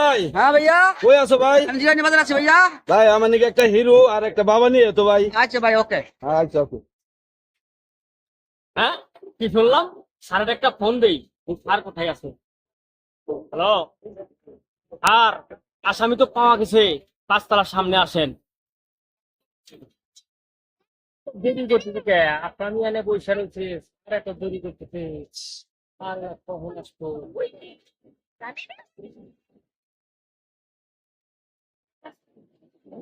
ভাই। হ্যাঁ ভাইয়া। কই আছো ভাই? আমি জিরানি বাজার আছি ভাইয়া। ভাই আমার নাকি একটা হিরো আর একটা বাবা নিয়ে তো ভাই। আচ্ছা ভাই ওকে। আচ্ছা ওকে। হ্যাঁ কি শুনলাম? স্যারের একটা ফোন দেই। স্যার কোথায় আছে? হ্যালো? আসামি তো পাওয়া গেছে। পাঁচতলার সামনে আসেন। দেরি করতেছে কে? আসামি এনে বৈশা রয়েছে। স্যার এত দেরি করতেছে। আর কখন আসব?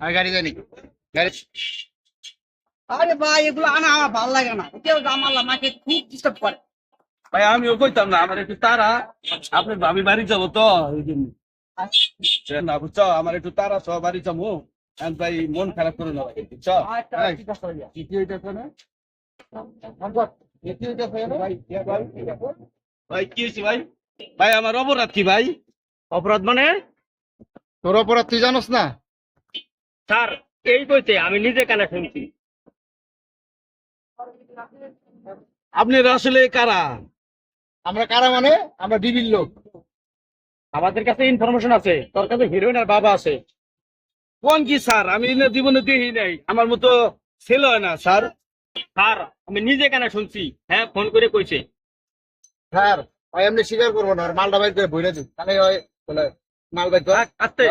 গাড়ি জানি গাড়ি আরে ভাই এগুলো আনা আমার ভালো লাগে না। কেউ ঝামেলা মাকে খুব ডিস্টার্ব করে। ভাই আমিও কইতাম না আমার একটু তারা আপনি আমি বাড়ি যাব তো এই জন্য। না বুঝছ আমার একটু তারা সহ বাড়ি যাব। ভাই মন খারাপ করে না ভাই বুঝছ? আচ্ছা ভাই ভাই কি হয়েছে ভাই? ভাই আমার অপরাধ কি ভাই? অপরাধ মানে? তোর অপরাধ তুই জানোস না? স্যার এই বইতে আমি নিজে কানে শুনছি। আপনি আসলে কারা? আমরা কারা মানে? আমরা ডিবির লোক। আমাদের কাছে ইনফরমেশন আছে তোর কাছে হিরোইন আর বাবা আছে। কোন কি স্যার? আমি জীবনে দেখি নাই। আমার মতো ছেলে হয় না স্যার। স্যার আমি নিজে কানে শুনছি। হ্যাঁ ফোন করে কইছে। স্যার ওই এমনি স্বীকার করব না মালটা বাইর করে বইরা দিন। তাহলে ওই বলে মাল বাইর আস্তে।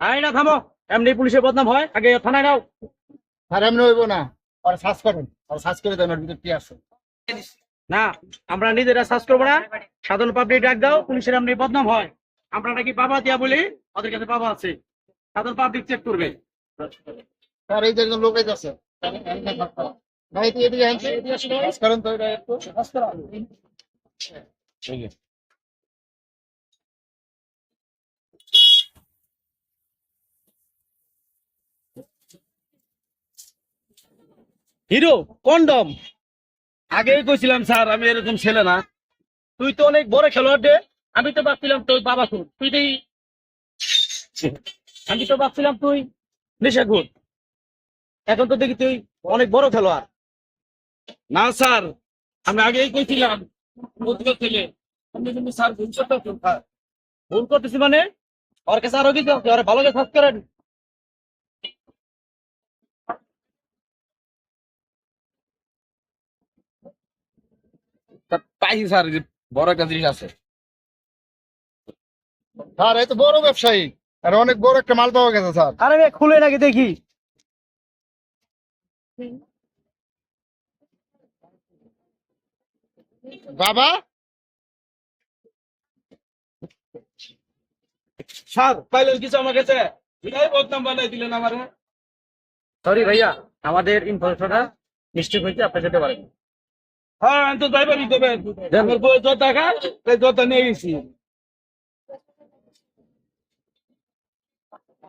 আই না থামো। এমনি পুলিশের বদনাম হয়? আগে থানায় নাও। স্যার এমনি হইব না। ওর সার্চ করুন। ওর সার্চ করে দেন ওর ভিতরে কি আছে। না আমরা নিজেরা সার্চ করব না। সাধারণ পাবলিক ডাক দাও পুলিশের এমনি বদনাম হয়। আমরা নাকি বাবা দিয়া বলি ওদের কাছে বাবা আছে। সাধারণ পাবলিক চেক করবে। স্যার এই যে একজন লোক আছে ভাই তুই এদিকে করেন তো এটা একটু। Hero condom. আগেই কইছিলাম স্যার আমি এরকম ছেলে না। তুই তো অনেক বড় খেলোয়াড় রে। আমি তো ভাবছিলাম তোর বাবা খুন। তুই দেই। আমি তো ভাবছিলাম তুই নেশা নেশাখোর। এখন তো দেখি তুই অনেক বড় খেলোয়াড়। না স্যার আমি আগেই কইছিলাম বুঝতে ছেলে। আপনি কিন্তু স্যার ভুল করতেছি মানে? ওর কাছে আরও কিছু আছে? ওরা ভালো করে সার্চ করেন। পাইছি স্যার যে বড় একটা জিনিস আছে। স্যার এই তো বড় ব্যবসায়ী। আর অনেক বড় একটা মাল পাওয়া গেছে স্যার। আরে রে, খুলে নাকি দেখি। বাবা? স্যার পাইলেন কিছু আমার কাছে? এটাই বদনাম বানাই দিলেন আমার। সরি ভাইয়া আমাদের ইনফরমেশনটা মিস্টেক হয়েছে আপনি যেতে পারেন হ্যাঁ তো আমার তাই নিয়ে গেছি।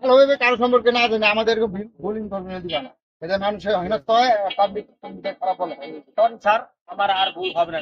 ভালোভাবে কারও সম্পর্কে না জানি আমাদের ভুল ইনফরমেশন দিবা না। এটা মানুষের হীনস্থ হয় পাবলিক খারাপ বলে। স্যার আমার আর ভুল হবে না।